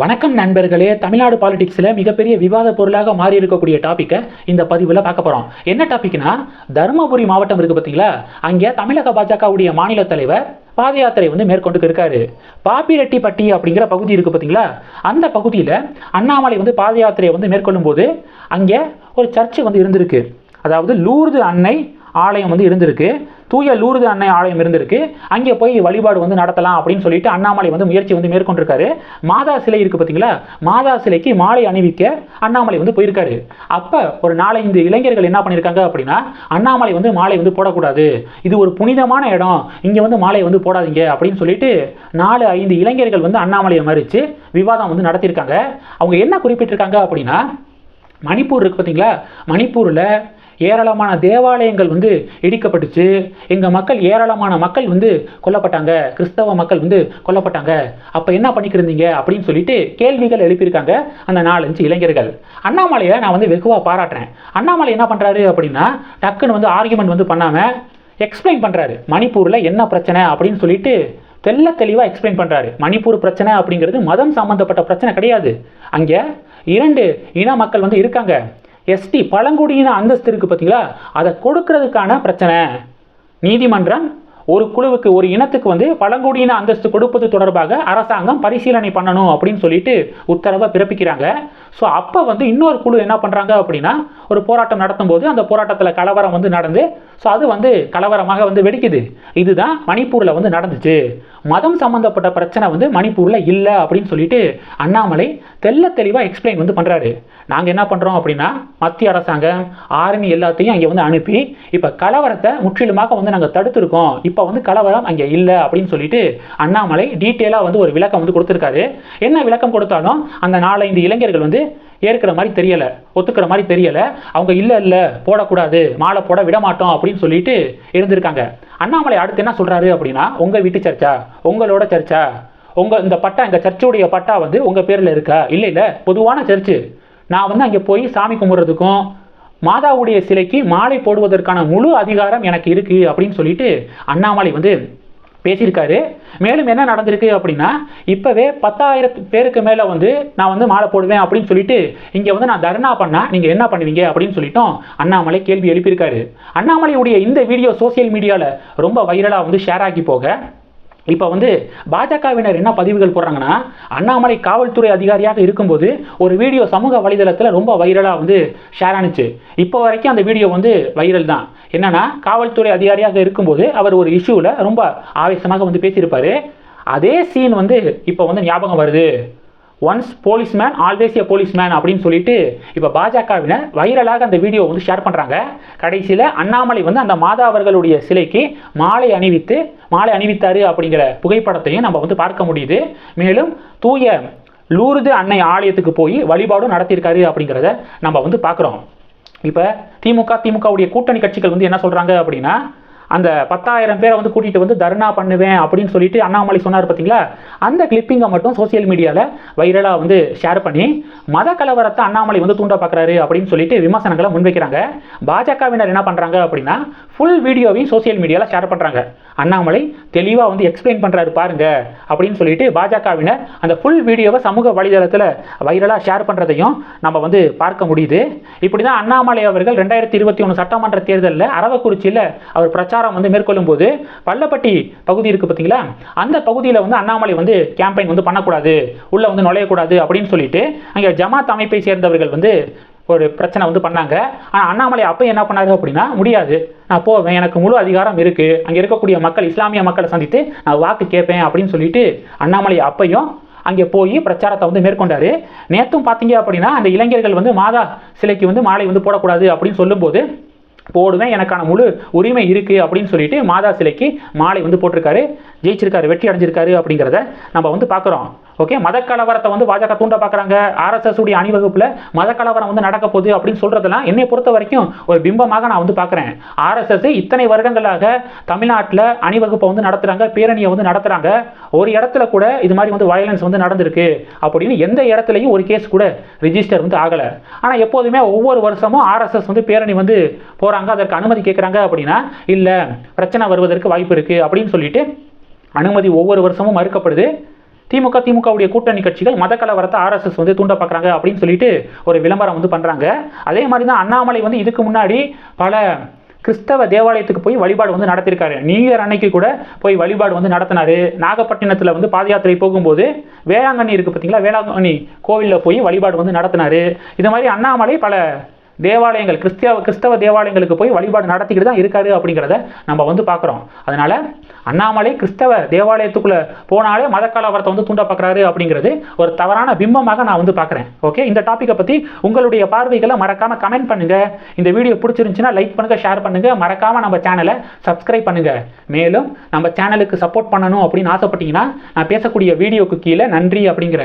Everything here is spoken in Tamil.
வணக்கம் நண்பர்களே. தமிழ்நாடு பாலிடிக்ஸில் மிகப்பெரிய விவாத பொருளாக மாறி இருக்கக்கூடிய டாப்பிக்கை இந்த பதிவில் பார்க்க போகிறோம் என்ன டாபிக்னா தருமபுரி மாவட்டம் இருக்குது பார்த்தீங்களா அங்கே தமிழக பாஜகவுடைய மாநில தலைவர் பாத யாத்திரை வந்து மேற்கொண்டு இருக்காரு. பாப்பிரெட்டிப்பட்டி அப்படிங்கிற பகுதி இருக்குது பார்த்தீங்களா அந்த பகுதியில் அண்ணாமலை வந்து பாத யாத்திரையை வந்து மேற்கொள்ளும் போது அங்கே ஒரு சர்ச்சு வந்து இருந்திருக்கு. அதாவது லூர்து அன்னை ஆலயம் வந்து இருந்திருக்கு. தூய லூர்து அன்னை ஆலயம் இருந்திருக்கு. அங்கே போய் வழிபாடு வந்து நடத்தலாம் அப்படின்னு சொல்லிட்டு அண்ணாமலை வந்து முயற்சி வந்து மேற்கொண்டிருக்காரு. மாதா சிலை இருக்குது பார்த்தீங்களா? மாதா சிலைக்கு மாலை அணிவிக்க அண்ணாமலை வந்து போயிருக்காரு. அப்போ ஒரு நாலஞ்சு இளைஞர்கள் என்ன பண்ணியிருக்காங்க அப்படின்னா அண்ணாமலை வந்து மாலை வந்து போடக்கூடாது. இது ஒரு புனிதமான இடம். இங்கே வந்து மாலை வந்து போடாதீங்க அப்படின்னு சொல்லிட்டு நாலு ஐந்து இளைஞர்கள் வந்து அண்ணாமலையை மறித்து விவாதம் வந்து நடத்தியிருக்காங்க. அவங்க என்ன குறிப்பிட்டிருக்காங்க அப்படின்னா மணிப்பூர் இருக்கு பார்த்தீங்களா? மணிப்பூரில் ஏராளமான தேவாலயங்கள் வந்து இடிக்கப்பட்டுச்சு. எங்கள் மக்கள் ஏராளமான மக்கள் வந்து கொல்லப்பட்டாங்க. கிறிஸ்தவ மக்கள் வந்து கொல்லப்பட்டாங்க. அப்போ என்ன பண்ணிக்கிருந்தீங்க அப்படின்னு சொல்லிட்டு கேள்விகள் எழுப்பியிருக்காங்க அந்த நாலஞ்சு இளைஞர்கள். அண்ணாமலையை நான் வந்து வெகுவாக பாராட்டுறேன். அண்ணாமலை என்ன பண்ணுறாரு அப்படின்னா டக்குன்னு வந்து ஆர்குமெண்ட் வந்து பண்ணாமல் எக்ஸ்பிளைன் பண்ணுறாரு மணிப்பூரில் என்ன பிரச்சனை அப்படின்னு சொல்லிட்டு தெல்ல தெளிவாக எக்ஸ்பிளைன் பண்ணுறாரு மணிப்பூர் பிரச்சனை அப்படிங்கிறது மதம் சம்மந்தப்பட்ட பிரச்சனை கிடையாது. அங்கே இரண்டு இன மக்கள் வந்து இருக்காங்க. எஸ்டி பழங்குடியின அந்தஸ்து இருக்குது பார்த்தீங்களா? அதை கொடுக்கறதுக்கான பிரச்சனை. நீதிமன்றம் ஒரு குழுவுக்கு ஒரு இனத்துக்கு வந்து பழங்குடியின அந்தஸ்து கொடுப்பது தொடர்பாக அரசாங்கம் பரிசீலனை பண்ணணும் அப்படின்னு சொல்லிட்டு உத்தரவை பிறப்பிக்கிறாங்க. ஸோ அப்போ வந்து இன்னொரு குழு என்ன பண்ணுறாங்க அப்படின்னா ஒரு போராட்டம் நடத்தும் போது அந்த போராட்டத்தில் கலவரம் வந்து நடந்து ஸோ அது வந்து கலவரமாக வந்து வெடிக்குது. இதுதான் மணிப்பூரில் வந்து நடந்துச்சு. மதம் சம்மந்தப்பட்ட பிரச்சனை வந்து மணிப்பூரில் இல்லை அப்படின்னு சொல்லிட்டு அண்ணாமலை தெல்ல தெளிவாக எக்ஸ்பிளைன் வந்து பண்ணுறாரு நாங்கள் என்ன பண்ணுறோம் அப்படின்னா மத்திய அரசாங்கம் ஆர்மி எல்லாத்தையும் அங்கே வந்து அனுப்பி இப்போ கலவரத்தை முற்றிலுமாக வந்து நாங்கள் தடுத்துருக்கோம். இப்போ வந்து கலவரம் அங்கே இல்லை அப்படின்னு சொல்லிட்டு அண்ணாமலை டீட்டெயிலாக வந்து ஒரு விளக்கம் வந்து கொடுத்துருக்காரு. என்ன விளக்கம் கொடுத்தாலும் அந்த நாலஞ்சு இளைஞர்கள் வந்து ஏற்கிற மாதிரி தெரியலை ஒத்துக்கிற மாதிரி தெரியலை. அவங்க இல்லை இல்லை போடக்கூடாது மாலை போட விட மாட்டோம் அப்படின்னு சொல்லிட்டு இருந்திருக்காங்க. அண்ணாமலை அடுத்து என்ன சொல்கிறாரு அப்படின்னா உங்கள் வீட்டு சர்ச்சா? உங்களோட சர்ச்சா? உங்கள் இந்த பட்டா இந்த சர்ச்சுடைய பட்டா வந்து உங்கள் பேரில் இருக்கா? இல்லை இல்லை பொதுவான சர்ச்சு. நான் வந்து அங்கே போய் சாமி கும்பிட்றதுக்கும் மாதாவுடைய சிலைக்கு மாலை போடுவதற்கான முழு அதிகாரம் எனக்கு இருக்குது அப்படின்னு சொல்லிட்டு அண்ணாமலை வந்து பேசியிருக்காரு. மேலும் என்ன நடந்திருக்கு அப்படின்னா இப்போவே பத்தாயிரம் பேருக்கு மேலே வந்து நான் வந்து மாலை போடுவேன் அப்படின்னு சொல்லிட்டு இங்கே வந்து நான் தர்ணா பண்ணால் நீங்கள் என்ன பண்ணுவீங்க அப்படின்னு சொல்லிட்டோம். அண்ணாமலை கேள்வி எழுப்பியிருக்காரு. அண்ணாமலையுடைய இந்த வீடியோ சோசியல் மீடியாவில் ரொம்ப வைரலாக வந்து ஷேர் ஆகி போக இப்போ வந்து பாஜகவினர் என்ன பதிவுகள் போடுறாங்கன்னா அண்ணாமலை காவல்துறை அதிகாரியாக இருக்கும்போது ஒரு வீடியோ சமூக வலைதளத்தில் ரொம்ப வைரலாக வந்து ஷேர் ஆனுச்சு. இப்போ வரைக்கும் அந்த வீடியோ வந்து வைரல் தான். என்னன்னா காவல்துறை அதிகாரியாக இருக்கும்போது அவர் ஒரு இஷ்யூவில் ரொம்ப ஆவேசமாக வந்து பேசியிருப்பார். அதே சீன் வந்து இப்போ வந்து ஞாபகம் வருது. Once policeman always a policeman அப்படின்னு சொல்லிட்டு இப்போ பாஜகவினர் வைரலாக அந்த வீடியோ வந்து ஷேர் பண்ணுறாங்க கடைசியில் அண்ணாமலை வந்து அந்த மாதா அவர்களுடைய சிலைக்கு மாலை அணிவித்து மாலை அணிவித்தார் அப்படிங்கிற புகைப்படத்தையும் நம்ம வந்து பார்க்க முடியுது. மேலும் தூய லூர்து அன்னை ஆலயத்துக்கு போய் வழிபாடும் நடத்தியிருக்காரு அப்படிங்கிறத நம்ம வந்து பார்க்குறோம். இப்போ திமுக திமுகவுடைய கூட்டணி கட்சிகள் வந்து என்ன சொல்கிறாங்க அப்படின்னா அந்த பத்தாயிரம் பேரை வந்து கூட்டிகிட்டு வந்து தர்ணா பண்ணுவேன் அப்படின்னு சொல்லிட்டு அண்ணாமலை சொன்னார் பார்த்தீங்களா அந்த கிளிப்பிங்கை மட்டும் சோசியல் மீடியாவில் வைரலாக வந்து ஷேர் பண்ணி மத கலவரத்தை அண்ணாமலை வந்து தூண்ட பார்க்குறாரு அப்படின்னு சொல்லிட்டு விமர்சனங்களை முன்வைக்கிறாங்க. பாஜகவினர் என்ன பண்ணுறாங்க அப்படின்னா ஃபுல் வீடியோவையும் சோசியல் மீடியாவில் ஷேர் பண்ணுறாங்க அண்ணாமலை தெளிவாக வந்து எக்ஸ்பிளைன் பண்ணுறாரு பாருங்க அப்படின்னு சொல்லிட்டு பாஜகவினர் அந்த ஃபுல் வீடியோவை சமூக வலைதளத்தில் வைரலாக ஷேர் பண்ணுறதையும் நம்ம வந்து பார்க்க முடியுது. இப்படி தான் அண்ணாமலை அவர்கள் ரெண்டாயிரத்தி இருபத்தி ஒன்று சட்டமன்ற தேர்தலில் அரவக்குறிச்சியில் அவர் பிரச்சாரம் வந்து மேற்கொள்ளும் போது பள்ளப்பட்டி பகுதி இருக்குது பார்த்தீங்களா அந்த பகுதியில் வந்து அண்ணாமலை வந்து கேம்பெயின் வந்து பண்ணக்கூடாது உள்ளே வந்து நுழையக்கூடாது அப்படின்னு சொல்லிட்டு அங்கே ஜமாத் அமைப்பை சேர்ந்தவர்கள் வந்து ஒரு பிரச்சனை வந்து பண்ணாங்க. ஆனால் அண்ணாமலை அப்போ என்ன பண்ணாரு அப்படின்னா முடியாது. நான் போவேன். எனக்கு முழு அதிகாரம் இருக்குது அங்கே இருக்கக்கூடிய மக்கள் இஸ்லாமிய மக்களை சந்தித்து நான் வாக்கு கேட்பேன் அப்படின்னு சொல்லிட்டு அண்ணாமலை அப்பையும் அங்கே போய் பிரச்சாரத்தை வந்து மேற்கொண்டார். நேற்றும் பார்த்தீங்க அப்படின்னா அந்த இளைஞர்கள் வந்து மாதா சிலைக்கு வந்து மாலை வந்து போடக்கூடாது அப்படின்னு சொல்லும்போது போடுவேன். எனக்கான முழு உரிமை இருக்குது அப்படின்னு சொல்லிட்டு மாதா சிலைக்கு மாலை வந்து போட்டிருக்காரு. ஜெயிச்சிருக்காரு வெற்றி அடைஞ்சிருக்காரு அப்படிங்கிறத நம்ம வந்து பார்க்குறோம். ஓகே மத கலவரத்தை வந்து பாஜக தூண்ட பார்க்குறாங்க. ஆர்எஸ்எஸ் உடைய அணிவகுப்பில் மத கலவரம் வந்து நடக்க போகுது அப்படின்னு சொல்கிறதெல்லாம் என்னை பொறுத்த வரைக்கும் ஒரு பிம்பமாக நான் வந்து பார்க்குறேன். ஆர்எஸ்எஸ் இத்தனை வருடங்களாக தமிழ்நாட்டில் அணிவகுப்பை வந்து நடத்துகிறாங்க பேரணியை வந்து நடத்துகிறாங்க ஒரு இடத்துல கூட இது மாதிரி வந்து வயலன்ஸ் வந்து நடந்திருக்கு அப்படின்னு எந்த இடத்துலையும் ஒரு கேஸ் கூட ரிஜிஸ்டர் வந்து ஆகலை. ஆனால் எப்போதுமே ஒவ்வொரு வருஷமும் ஆர்எஸ்எஸ் வந்து பேரணி வந்து போகிறாங்க அதற்கு அனுமதி கேட்குறாங்க அப்படின்னா இல்லை பிரச்சனை வருவதற்கு வாய்ப்பு இருக்குது அப்படின்னு சொல்லிட்டு அனுமதி ஒவ்வொரு வருஷமும் மறுக்கப்படுது. திமுக திமுகவுடைய கூட்டணி கட்சிகள் மத கலவரத்தை ஆர்எஸ்எஸ் வந்து தூண்ட பார்க்குறாங்க அப்படின்னு சொல்லிட்டு ஒரு விளம்பரம் வந்து பண்ணுறாங்க அதே மாதிரி தான் அண்ணாமலை வந்து இதுக்கு முன்னாடி பல கிறிஸ்தவ தேவாலயத்துக்கு போய் வழிபாடு வந்து நடத்திருக்காரு நியூ இயர் அன்னைக்கு கூட போய் வழிபாடு வந்து நடத்தினாரு. நாகப்பட்டினத்தில் வந்து பாத யாத்திரை போகும்போது வேளாங்கண்ணி இருக்குது பார்த்தீங்களா வேளாங்கண்ணி கோவிலில் போய் வழிபாடு வந்து நடத்தினாரு. இது மாதிரி அண்ணாமலை பல தேவாலயங்கள் கிறிஸ்தவ கிறிஸ்தவ தேவாலயங்களுக்கு போய் வழிபாடு நடத்திக்கிட்டு தான் இருக்காரு அப்படிங்கிறத நம்ம வந்து பார்க்குறோம். அதனால அண்ணாமலை கிறிஸ்தவ தேவாலயத்துக்குள்ளே போனாலே மதக்கலவரத்தை வந்து தூண்ட பார்க்குறாரு அப்படிங்கிறது ஒரு தவறான பிம்பமாக நான் வந்து பார்க்குறேன். ஓகே இந்த டாப்பிக்கை பற்றி உங்களுடைய பார்வைகளை மறக்காமல் கமெண்ட் பண்ணுங்கள் இந்த வீடியோ பிடிச்சிருந்துச்சுன்னா லைக் பண்ணுங்கள் ஷேர் பண்ணுங்கள் மறக்காமல் நம்ம சேனலை சப்ஸ்கிரைப் பண்ணுங்கள் மேலும் நம்ம சேனலுக்கு சப்போர்ட் பண்ணணும் அப்படின்னு ஆசைப்பட்டீங்கன்னா நான் பேசக்கூடிய வீடியோக்கு கீழே நன்றி அப்படிங்கிற